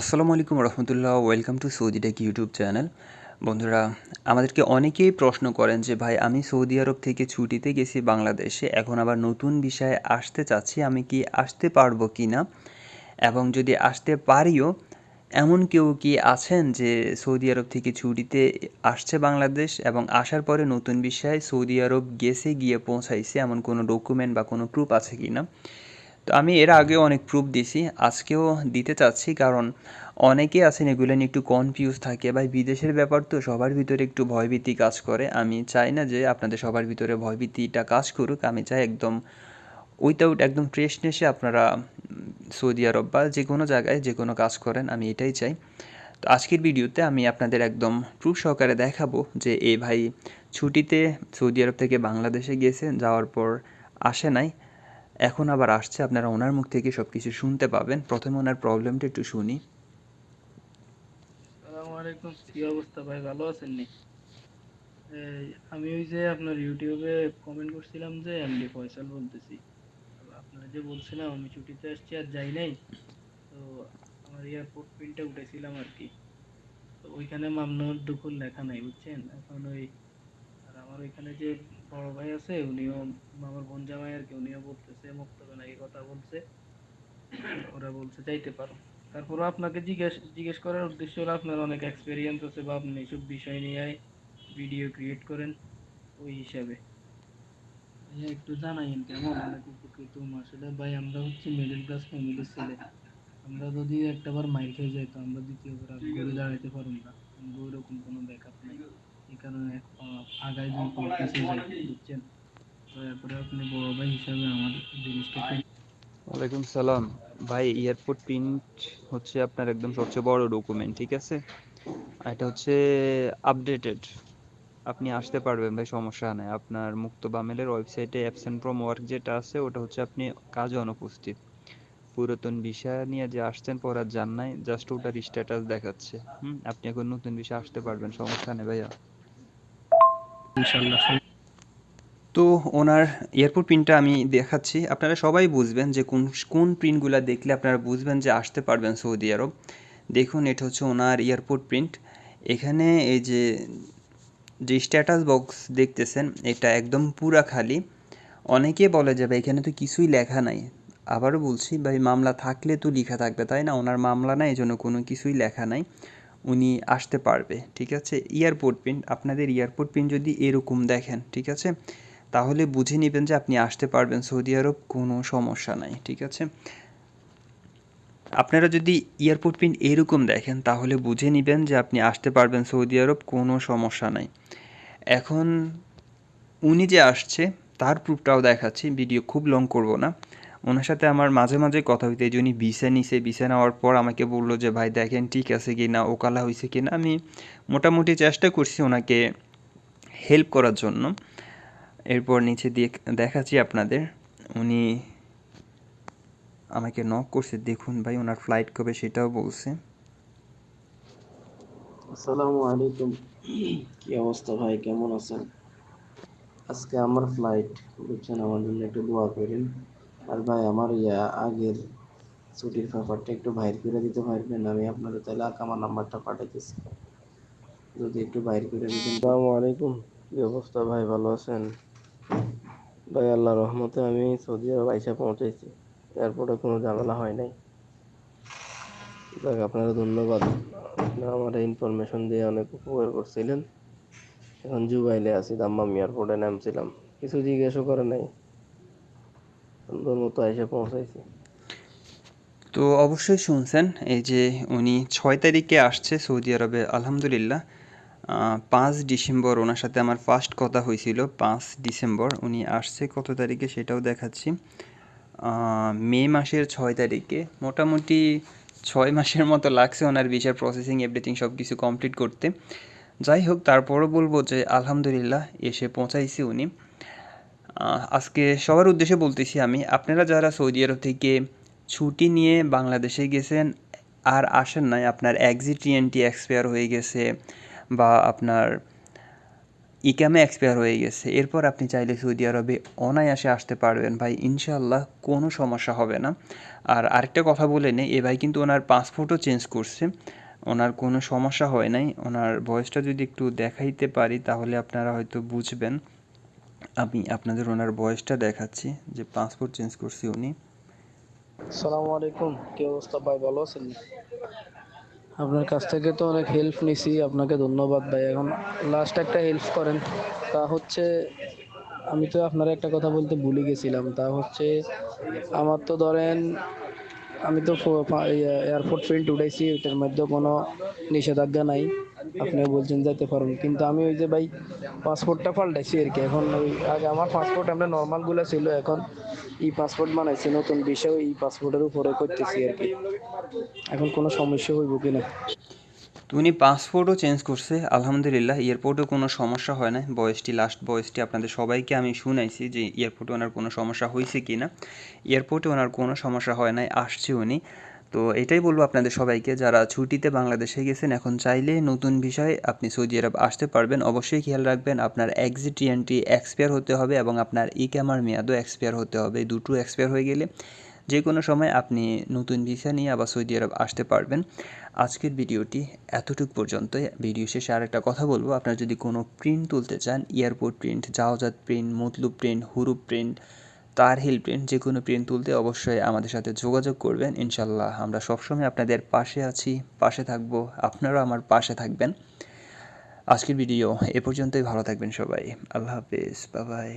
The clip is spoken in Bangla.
আসসালামু আলাইকুম রহমতুল্লাহ, welcome to Saudi tech YouTube channel. বন্ধুরা, আমাদেরকে অনেকেই প্রশ্ন করেন যে, ভাই, আমি সৌদি আরব থেকে ছুটিতে গেছি বাংলাদেশে, এখন আবার নতুন বিষয়ে আসতে চাচ্ছি, আমি কি আসতে পারব কি না? এবং যদি আসতে পারিও, এমন কেউ কি আছেন যে, সৌদি আরব থেকে ছুটিতে আসছে বাংলাদেশ এবং আসার পরে নতুন বিষয়ে সৌদি আরব গেছে, গিয়ে পৌঁছাইছে, এমন কোনো ডকুমেন্ট বা কোনো প্রুফ আছে কি না? তো আমি এর আগেও অনেক প্রুফ দিছি আজকেও দিতে চাচ্ছি কারণ অনেকে আছেন এগুলো নিয়ে একটু কনফিউজ থাকে। ভাই, বিদেশের ব্যাপার তো, সবার ভিতরে একটু ভয়ভীতি কাজ করে। আমি চাই না যে আপনাদের সবার ভিতরে ভয়ভীতিটা কাজ করুক। আমি চাই একদম উইথাউট একদম ফ্রেশনেসে আপনারা সৌদি আরব বা যে কোনো জায়গায় যে কোনো কাজ করেন, আমি এটাই চাই। তো আজকের ভিডিওতে আমি আপনাদের একদম প্রুফ সহকারে দেখাবো যে, এ ভাই ছুটিতে সৌদি আরব থেকে বাংলাদেশে গিয়েছে যাওয়ার পর আসে নাই। এখন আবার আসছে, আপনারা ওনার মুখ থেকে সব কিছু শুনতে পাবেন। প্রথমে ওনার প্রবলেমটা একটু শুনি। আলাইকুম, কি অবস্থা ভাই? ভালো আছেন আমি ওই যে আপনার ইউটিউবে কমেন্ট করছিলাম যে, এমডি ফয়সাল বলতেছি। আপনারা যে বলছিলাম, আমি ছুটিতে আসছি আর যাই নাই। তো আমার এয়ারপোর্ট প্রিন্টটা উঠেছিলাম আর কি। তো ওইখানে মামনুর দুকুল লেখা নাই, বুঝছেন? এখন ওই, আর আমার ওইখানে যে বড় ভাই আছে, উনিও আমার বোন জামাই আর কি, উনিও বলতেছে মুক্তবে নাকি কথা বলছে। ওরা বলছে যাইতে পারো। তারপরও আপনাকে জিজ্ঞেস জিজ্ঞেস করার উদ্দেশ্য হলো আপনার অনেক এক্সপিরিয়েন্স আছে বা আপনি এইসব বিষয় নিয়ে ভিডিও ক্রিয়েট করেন ওই হিসাবে। একটু জানাইন কেমন? অনেক উপকৃত আসলে ভাই, আমরা হচ্ছে মিডল ক্লাস ফ্যামিলির ছেলে। আমরা যদি একটাবার মাইল খেয়ে যাই তো আমরা দ্বিতীয়বার আর ঘুরে দাঁড়াইতে পারব না। আমরা ওইরকম কোনো ব্যাকআপ নেই। ওয়ালাইকুম সালাম। ভাই এয়ারপোর্ট প্রিন্ট হচ্ছে আপনার একদম সবচেয়ে বড় ডকুমেন্ট ঠিক আছে? এটা হচ্ছে আপডেটেড আপনি আসতে পারবেন ভাই, সমস্যা আপনার মুক্ত বামেলের ওয়েবসাইটে অ্যাবসেন্ট ফ্রম ওয়ার্ক যেটা আছে, ওটা হচ্ছে আপনি কাজে অনুপস্থিত। পুরাতন বিষয় নিয়ে যে আসছেন, পর আর নাই জাস্ট ওটার স্ট্যাটাস দেখাচ্ছে। হুম, আপনি এখন নতুন বিষয় আসতে পারবেন, সমস্যা নেই ভাইয়া। তো ওনার এয়ারপোর্ট প্রিন্টটা আমি দেখাচ্ছি। আপনারা সবাই বুঝবেন যে কোন কোন প্রিন্টগুলো দেখলে আপনারা বুঝবেন যে আসতে পারবেন সৌদি আরব। দেখুন, এটা হচ্ছে ওনার এয়ারপোর্ট প্রিন্ট। এখানে এই যে যে স্ট্যাটাস বক্স দেখতেছেন, এটা একদম পুরা খালি। অনেকে বলে যাবে এখানে তো কিছুই লেখা নাই। আবারও বলছি, ভাই, মামলা থাকলে তো লেখা থাকবে। তাই না? ওনার মামলা নাই এই জন্য কোনো কিছুই লেখা নাই। উনি আসতে পারবে, ঠিক আছে? এয়ারপোর্ট প্রিন্ট আপনাদের এয়ারপোর্ট প্রিন্ট যদি এরকম দেখেন, ঠিক আছে? তাহলে বুঝে নেবেন যে আপনি আসতে পারবেন। সৌদি আরব কোনো সমস্যা নাই, ঠিক আছে? আপনারা যদি এয়ারপোর্ট প্রিন্ট এরকম দেখেন, তাহলে বুঝে নেবেন যে আপনি আসতে পারবেন সৌদি আরব, কোনো সমস্যা নাই। এখন উনি যে আসছে, তার প্রুফটাও দেখাচ্ছি ভিডিও খুব লং করব না। ওনার সাথে আমার মাঝে মাঝে কথা হইতে, এই যে উনি ভিসা নিছে, ভিসা নেওয়ার পর আমাকে বলল যে, ভাই, দেখেন ঠিক আছে কি না ওকালা হয়েছে কি না আমি মোটামুটি চেষ্টা করছি ওনাকে হেল্প করার জন্য। এরপর নিচে দিয়ে দেখাচ্ছি আপনাদের। উনি আমাকে নক করছে, দেখুন ভাই, ওনার ফ্লাইট কবে সেটাও বলছে। আসসালামু আলাইকুম। কি অবস্থা ভাই, কেমন আছেন? আজকে আমার ফ্লাইট বুঝছেন, আমার জন্য একটু দোয়া করেন। আর ভাই, আমার ইয়া, আগের ছুটির ব্যাপারটা একটু বাইর করে দিতে পারবেন? আমি আপনাদের তাহলে আমার নাম্বারটা পাঠাইতেছি। যদি একটু বাইর করে দিতেন। আসসালামু আলাইকুম। কি অবস্থা ভাই? ভালো আছেন? ভাই আল্লাহ রহমতে আমি সৌদি আরব আইসা পৌঁছেছি। এয়ারপোর্টে কোনো ঝামেলা হয় নাই। যাক, আপনারা ধন্যবাদ। আপনারা আমার ইনফরমেশন দিয়ে অনেক উপকার করছিলেন। এখন জুবাইলে আছি, দাম্মাম এয়ারপোর্টে নামছিলাম। কিছু জিজ্ঞেসও করে নাই। সুন্দর মতো এসে পৌঁছাইছি। তো অবশ্যই শুনছেন, এই যে উনি ছয় তারিখে আসছে সৌদি আরবে, আলহামদুলিল্লাহ। পাঁচ ডিসেম্বর ওনার সাথে আমার ফার্স্ট কথা হয়েছিল পাঁচ ডিসেম্বর উনি আসছে, কত তারিখে সেটাও দেখাচ্ছি। মে মাসের ছয় তারিখে, মোটামুটি ছয় মাসের মতো লাগছে ওনার ভিসার প্রসেসিং এভরিথিং সব কিছু কমপ্লিট করতে। যাই হোক, তারপরও বলব যে আলহামদুলিল্লাহ এসে পৌঁছাইছে উনি। আজকে সবার উদ্দেশ্যে বলতেছি আমি, আপনারা যারা সৌদি আরব থেকে ছুটি নিয়ে বাংলাদেশে গেছেন আর আসেন নাই, আপনার এক্সিট টিএনটি এক্সপায়ার হয়ে গেছে বা আপনার ইকামে এক্সপায়ার হয়ে গেছে, এরপর আপনি চাইলে সৌদি আরবে অনায়াসে আসতে পারবেন। ভাই ইনশাল্লাহ কোনো সমস্যা হবে না। আর আরেকটা কথা বলে নেই, এ ভাই কিন্তু ওনার পাসপোর্টও চেঞ্জ করছে। ওনার কোনো সমস্যা হয় নাই, ওনার বয়সটা যদি একটু দেখাইতে পারি, তাহলে আপনারা হয়তো বুঝবেন। আমি আপনাদের ওনার বয়সটা দেখাচ্ছি যে পাসপোর্ট চেঞ্জ করছি উনি। সালামু আলাইকুম কি অবস্থা ভাই ভালো আছেন? আপনার কাছ থেকে তো অনেক হেল্প নিছি আপনাকে ধন্যবাদ ভাই। এখন লাস্ট একটা হেল্প করেন তা হচ্ছে আমি তো আপনার একটা কথা বলতে ভুলে গেছিলাম তা হচ্ছে আমার তো ধরেন আমি তো এয়ারপোর্ট প্রিন্ট উঠাইছি ওইটার মধ্যে কোনো নিষেধাজ্ঞা নাই। আপনিও বলছেন যাইতে পারবেন কিন্তু আমি ওই যে ভাই পাসপোর্টটা পাল্টাইছি আর কি। এখন ওই আগে আমার পাসপোর্ট আমরা নর্মালগুলো ছিল, এখন ই পাসপোর্ট বানাইছি, নতুন বিষয় ই পাসপোর্টের উপরে করতেছি আর কি। এখন কোনো সমস্যা হইব কিনা? তো উনি পাসপোর্টও চেঞ্জ করছে, আলহামদুলিল্লাহ। এয়ারপোর্টও কোনো সমস্যা হয় না বয়সটি লাস্ট বয়সটি আপনাদের সবাইকে আমি শুনাইছি যে এয়ারপোর্টে ওনার কোনো সমস্যা হয়েছে কি না এয়ারপোর্টে ওনার কোনো সমস্যা হয় নাই, আসছে উনি। তো এটাই বলব আপনাদের সবাইকে, যারা ছুটিতে বাংলাদেশে গেছেন, এখন চাইলে নতুন বিষয়ে আপনি সৌদি আরব আসতে পারবেন। অবশ্যই খেয়াল রাখবেন, আপনার এক্সিট এন্ট্রি এক্সপায়ার হতে হবে এবং আপনার ই ক্যামার মেয়াদও এক্সপায়ার হতে হবে। দুটো এক্সপায়ার হয়ে গেলে যে কোনো সময় আপনি নতুন ভিসা নিয়ে আবার সৌদি আরব আসতে পারবেন। আজকের ভিডিওটি এতটুক পর্যন্ত ভিডিও শেষে আর একটা কথা বলব, আপনারা যদি কোনো প্রিন্ট তুলতে চান এয়ারপোর্ট প্রিন্ট জাওজাত প্রিন্ট মতলুব প্রিন্ট হুরুপ প্রিন্ট তারহিল প্রিন্ট যে কোনো প্রিন্ট তুলতে অবশ্যই আমাদের সাথে যোগাযোগ করবেন। ইনশাল্লাহ আমরা সবসময় আপনাদের পাশে আছি, পাশে থাকব, আপনারাও আমার পাশে থাকবেন। আজকের ভিডিও এ পর্যন্তই, ভালো থাকবেন সবাই। আল্লাহ হাফিজ বাবাই